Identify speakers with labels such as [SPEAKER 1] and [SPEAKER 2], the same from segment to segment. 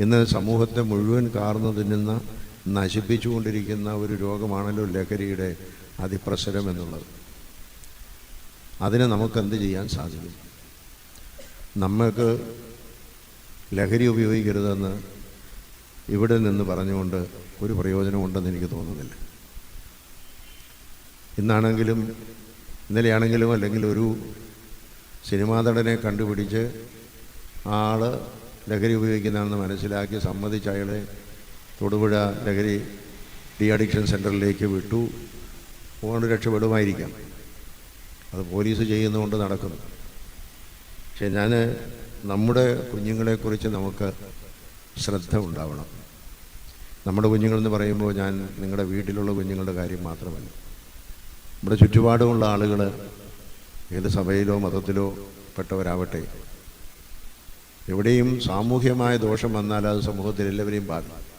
[SPEAKER 1] ഇന്ന് സമൂഹത്തെ മുഴുവൻ കാർന്നു തിന്നുന്ന നശിപ്പിച്ചുകൊണ്ടിരിക്കുന്ന ഒരു രോഗമാണല്ലോ ലഹരിയുടെ അതിപ്രസരം എന്നുള്ളത്. അതിനെ നമുക്ക് എന്ത് ചെയ്യാൻ സാധിക്കും? നമ്മൾക്ക് ലഹരി ഉപയോഗിക്കരുതെന്ന് ഇവിടെ നിന്ന് പറഞ്ഞുകൊണ്ട് ഒരു പ്രയോജനം ഉണ്ടെന്ന് എനിക്ക് തോന്നുന്നില്ല. ഇന്നാണെങ്കിലും ഇന്നലെയാണെങ്കിലും അല്ലെങ്കിൽ ഒരു സിനിമാ നടനെ കണ്ടുപിടിച്ച് ആൾ ലഹരി ഉപയോഗിക്കുന്നതാണെന്ന് മനസ്സിലാക്കി സമ്മതിച്ച് അയാളെ തൊടുപുഴ ലഹരി ഡി അഡിക്ഷൻ സെന്ററിലേക്ക് വിട്ടു. പോകേണ്ട രക്ഷപ്പെടുമായിരിക്കാം. അത് പോലീസ് ചെയ്യുന്നതുകൊണ്ട് നടക്കുന്നു. പക്ഷെ ഞാൻ നമ്മുടെ കുഞ്ഞുങ്ങളെക്കുറിച്ച് നമുക്ക് ശ്രദ്ധ ഉണ്ടാവണം. നമ്മുടെ കുഞ്ഞുങ്ങളെന്ന് പറയുമ്പോൾ ഞാൻ നിങ്ങളുടെ വീട്ടിലുള്ള കുഞ്ഞുങ്ങളുടെ കാര്യം മാത്രമല്ല. നമ്മുടെ ചുറ്റുപാടുമുള്ള ആളുകൾ ഏത് സഭയിലോ മതത്തിലോ പെട്ടവരാവട്ടെ എവിടെയും സാമൂഹ്യമായ ദോഷം വന്നാൽ അത് സമൂഹത്തിൽ എല്ലാവരെയും ബാധിക്കും.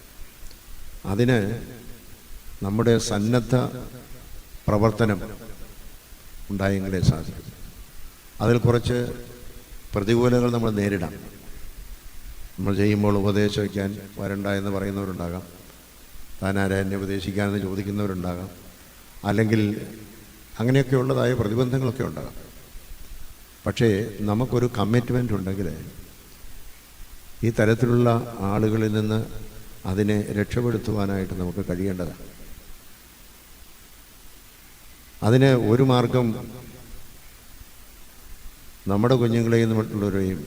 [SPEAKER 1] അതിന് നമ്മുടെ സന്നദ്ധ പ്രവർത്തനം ഉണ്ടായെങ്കിലേ സാധിക്കും. അതിൽ കുറച്ച് പ്രതികൂലങ്ങൾ നമ്മൾ നേരിടാം. നമ്മൾ ചെയ്യുമ്പോൾ ഉപദേശം വയ്ക്കാൻ വരണ്ട എന്ന് പറയുന്നവരുണ്ടാകാം. താനാരാ എന്നെ ഉപദേശിക്കാനെന്ന് ചോദിക്കുന്നവരുണ്ടാകാം. അല്ലെങ്കിൽ അങ്ങനെയൊക്കെ ഉള്ളതായ പ്രതിബന്ധങ്ങളൊക്കെ ഉണ്ടാകാം. പക്ഷേ നമുക്കൊരു കമ്മിറ്റ്മെന്റ് ഉണ്ടെങ്കിൽ ഈ തരത്തിലുള്ള ആളുകളിൽ നിന്ന് അതിനെ രക്ഷപ്പെടുത്തുവാനായിട്ട് നമുക്ക് കഴിയേണ്ടതാണ്. അതിന് ഒരു മാർഗം നമ്മുടെ കുഞ്ഞുങ്ങളെയും മറ്റുള്ളവരെയും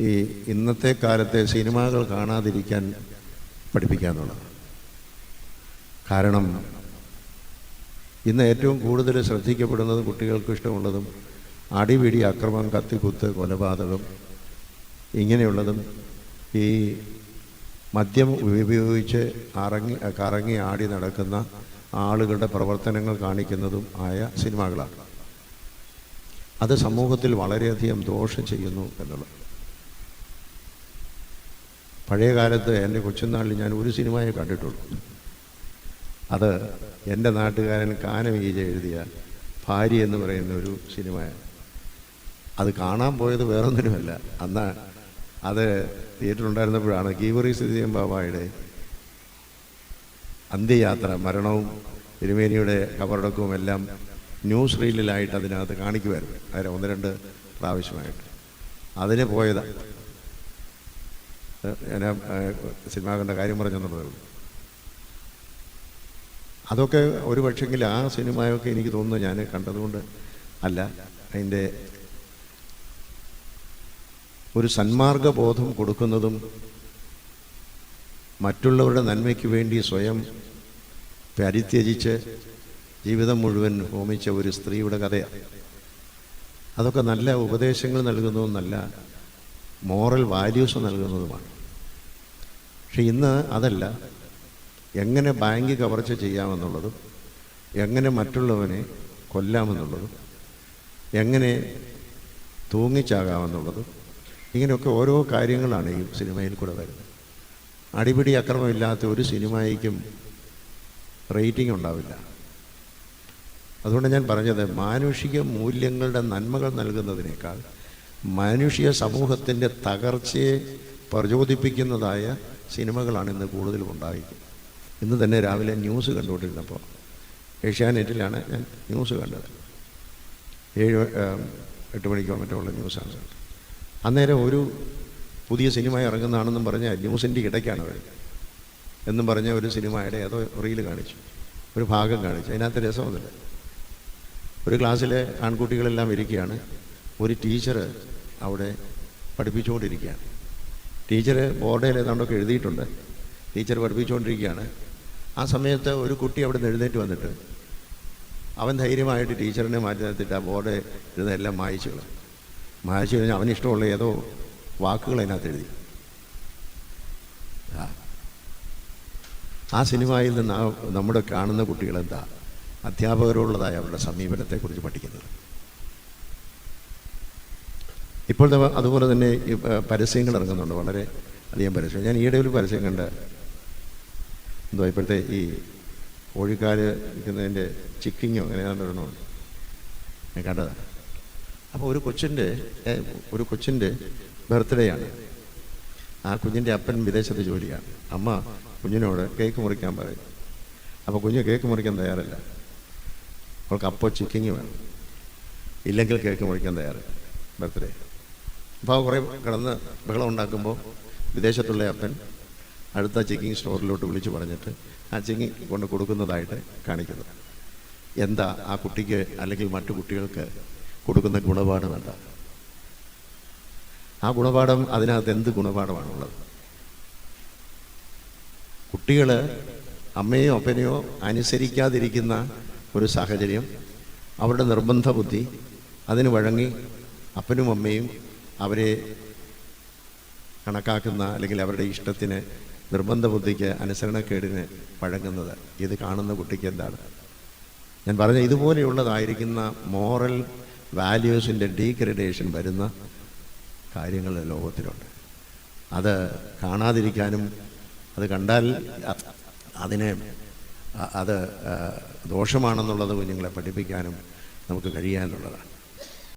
[SPEAKER 1] ഈ ഇന്നത്തെ കാലത്തെ സിനിമകൾ കാണാതിരിക്കാൻ പഠിപ്പിക്കുക എന്നുള്ളത് കാരണം ഇന്ന് ഏറ്റവും കൂടുതൽ ശ്രദ്ധിക്കപ്പെടുന്നതും കുട്ടികൾക്ക് ഇഷ്ടമുള്ളതും അടിപിടി അക്രമം കത്തിക്കുത്ത് കൊലപാതകം ഇങ്ങനെയുള്ളതും ഈ മദ്യം ഉപയോഗിച്ച് അറങ്ങി കറങ്ങി ആടി നടക്കുന്ന ആളുകളുടെ പ്രവർത്തനങ്ങൾ കാണിക്കുന്നതും ആയ സിനിമകളാണ്. അത് സമൂഹത്തിൽ വളരെയധികം ദോഷം ചെയ്യുന്നു എന്നുള്ളത്. പഴയ കാലത്ത് എന്റെ കൊച്ചുനാളിൽ ഞാൻ ഒരു സിനിമയെ കണ്ടിട്ടുള്ളൂ. അത് എന്റെ നാട്ടുകാരൻ കാനമീജ എഴുതിയ ഭാര്യ എന്ന് പറയുന്ന ഒരു സിനിമയാണ്. അത് കാണാൻ പോയത് വേറൊന്നിനുമല്ല. അന്ന് അത് തിയേറ്റർ ഉണ്ടായിരുന്നപ്പോഴാണ് ഗീവറി സുധീൻ ബാബായുടെ അന്ത്യയാത്ര മരണവും തിരുമേനിയുടെ കബറടക്കവും എല്ലാം ന്യൂസ് റീലിലായിട്ട് അതിനകത്ത് കാണിക്കുമായിരുന്നു. അതിന് ഒന്ന് രണ്ട് പ്രാവശ്യമായിട്ട്. അതിന് പോയതാണ് ഞാൻ സിനിമ കണ്ട കാര്യം പറഞ്ഞെന്നുള്ളതേ ഉള്ളൂ. അതൊക്കെ ഒരു പക്ഷെങ്കിൽ ആ സിനിമയൊക്കെ എനിക്ക് തോന്നുന്നു ഞാൻ കണ്ടതുകൊണ്ട് അല്ല. അതിന്റെ ഒരു സന്മാർഗബോധം കൊടുക്കുന്നതും മറ്റുള്ളവരുടെ നന്മയ്ക്ക് വേണ്ടി സ്വയം പരിത്യജിച്ച് ജീവിതം മുഴുവൻ ഹോമിച്ച ഒരു സ്ത്രീയുടെ കഥയാണ് അതൊക്കെ നല്ല ഉപദേശങ്ങൾ നൽകുന്നതും നല്ല മോറൽ വാല്യൂസ് നൽകുന്നതുമാണ്. പക്ഷെ ഇന്ന് അതല്ല. എങ്ങനെ ബാങ്ക് കവർച്ച ചെയ്യാമെന്നുള്ളതും എങ്ങനെ മറ്റുള്ളവനെ കൊല്ലാമെന്നുള്ളതും എങ്ങനെ തൂങ്ങിച്ചാകാമെന്നുള്ളതും ഇങ്ങനെയൊക്കെ ഓരോ കാര്യങ്ങളാണ് ഈ സിനിമയിൽ കൂടെ വരുന്നത്. അടിപിടി അക്രമമില്ലാത്ത ഒരു സിനിമയ്ക്കും റേറ്റിംഗ് ഉണ്ടാവില്ല. അതുകൊണ്ട് ഞാൻ പറഞ്ഞത് മാനുഷിക മൂല്യങ്ങളുടെ നന്മകൾ നൽകുന്നതിനേക്കാൾ മാനുഷിക സമൂഹത്തിന്റെ തകർച്ചയെ പ്രചോദിപ്പിക്കുന്നതായ സിനിമകളാണ് ഇന്ന് കൂടുതലും ഉണ്ടായിരിക്കുന്നത്. ഇന്ന് തന്നെ രാവിലെ ന്യൂസ് കണ്ടുകൊണ്ടിരുന്നപ്പോൾ ഏഷ്യാനെറ്റിലാണ് ഞാൻ ന്യൂസ് കണ്ടത്. ഏഴ് എട്ട് മണിക്കോ മറ്റോ ഉള്ള ന്യൂസാണ്. കണ്ടത് അന്നേരം ഒരു പുതിയ സിനിമ ഇറങ്ങുന്നതാണെന്നും പറഞ്ഞ ന്യൂസിന്റെ ഇടയ്ക്കാണ് അവർ എന്നും പറഞ്ഞ ഒരു സിനിമയുടെ ഏതോ റീൽ കാണിച്ചു ഒരു ഭാഗം കാണിച്ചു. അതിനകത്ത് രസമൊന്നുമില്ല. ഒരു ക്ലാസ്സിലെ ആൺകുട്ടികളെല്ലാം ഇരിക്കുകയാണ്. ഒരു ടീച്ചർ അവിടെ പഠിപ്പിച്ചുകൊണ്ടിരിക്കുകയാണ്. ടീച്ചർ ബോർഡിൽ ഏതാണ്ടൊക്കെ എഴുതിയിട്ടുണ്ട്. ടീച്ചർ പഠിപ്പിച്ചുകൊണ്ടിരിക്കുകയാണ്. ആ സമയത്ത് ഒരു കുട്ടി അവിടെ നിന്ന് എഴുന്നേറ്റ് വന്നിട്ട് അവൻ ധൈര്യമായിട്ട് ടീച്ചറിനെ മാറ്റി നിർത്തിയിട്ട് ആ ബോർഡ് മായച്ചു കളയും മായച്ചു കഴിഞ്ഞാൽ അവന് ഇഷ്ടമുള്ള ഏതോ വാക്കുകൾ അതിനകത്ത് എഴുതി. ആ. സിനിമയിൽ നിന്ന് നമ്മുടെ കാണുന്ന കുട്ടികളെന്താ അധ്യാപകരോടുള്ളതായ അവരുടെ സമീപനത്തെക്കുറിച്ച് പഠിക്കുന്നത്. ഇപ്പോഴത്തെ അതുപോലെ തന്നെ ഈ പരസ്യങ്ങൾ ഇറങ്ങുന്നുണ്ട്. വളരെ അധികം പരസ്യം. ഞാൻ ഈയിടെ ഒരു പരസ്യം കണ്ട എന്തോ ഇപ്പോഴത്തെ ഈ കോഴിക്കാൽ നിൽക്കുന്നതിന്റെ ചിക്കിങ്ങോ അങ്ങനെ ഞാൻ കണ്ടതാണ്. അപ്പോൾ ഒരു കൊച്ചിന്റെ ഒരു കൊച്ചിന്റെ ബർത്ത്ഡേ ആണ്. ആ കുഞ്ഞിന്റെ അപ്പൻ വിദേശത്ത് ജോലിയാണ്. അമ്മ കുഞ്ഞിനോട് കേക്ക് മുറിക്കാൻ പറയും. അപ്പോൾ കുഞ്ഞ് കേക്ക് മുറിക്കാൻ തയ്യാറല്ല. അവൾക്ക് അപ്പോൾ ചിക്കിങ് വേണം. ഇല്ലെങ്കിൽ കേക്ക് മുറിക്കാൻ തയ്യാറില്ല. ബർത്ത്ഡേ അപ്പോൾ കുറേ കിടന്ന് ബഹളം ഉണ്ടാക്കുമ്പോൾ വിദേശത്തുള്ള അപ്പൻ അടുത്ത ചിക്കിങ് സ്റ്റോറിലോട്ട് വിളിച്ചു പറഞ്ഞിട്ട് ആ ചെക്കിങ് കൊണ്ട് കൊടുക്കുന്നതായിട്ട് കാണിക്കുന്നു. എന്താ ആ കുട്ടിക്ക് അല്ലെങ്കിൽ മറ്റു കുട്ടികൾക്ക് കൊടുക്കുന്ന ഗുണപാഠം എന്താ? ആ ഗുണപാഠം അതിനകത്ത് എന്ത് ഗുണപാഠമാണുള്ളത്? കുട്ടികൾ അമ്മയോ അപ്പനെയോ അനുസരിക്കാതിരിക്കുന്ന ഒരു സാഹചര്യം അവരുടെ നിർബന്ധ ബുദ്ധി അതിന് വഴങ്ങി അപ്പനും അമ്മയും അവരെ കണക്കാക്കുന്ന അല്ലെങ്കിൽ അവരുടെ ഇഷ്ടത്തിന് നിർബന്ധ ബുദ്ധിക്ക് അനുസരണക്കേടിന് വഴങ്ങുന്നത്. ഇത് കാണുന്ന കുട്ടിക്ക് എന്താണ്? ഞാൻ പറഞ്ഞ ഇതുപോലെയുള്ളതായിരിക്കുന്ന മോറൽ വാല്യൂസിന്റെ ഡീഗ്രഡേഷൻ വരുന്ന കാര്യങ്ങൾ ലോകത്തിലുണ്ട്. അത് കാണാതിരിക്കാനും അത് കണ്ടാൽ അതിനെ അത് ദോഷമാണെന്നുള്ളത് കുഞ്ഞുങ്ങളെ പഠിപ്പിക്കാനും നമുക്ക് കഴിയാനുള്ളതാണ്.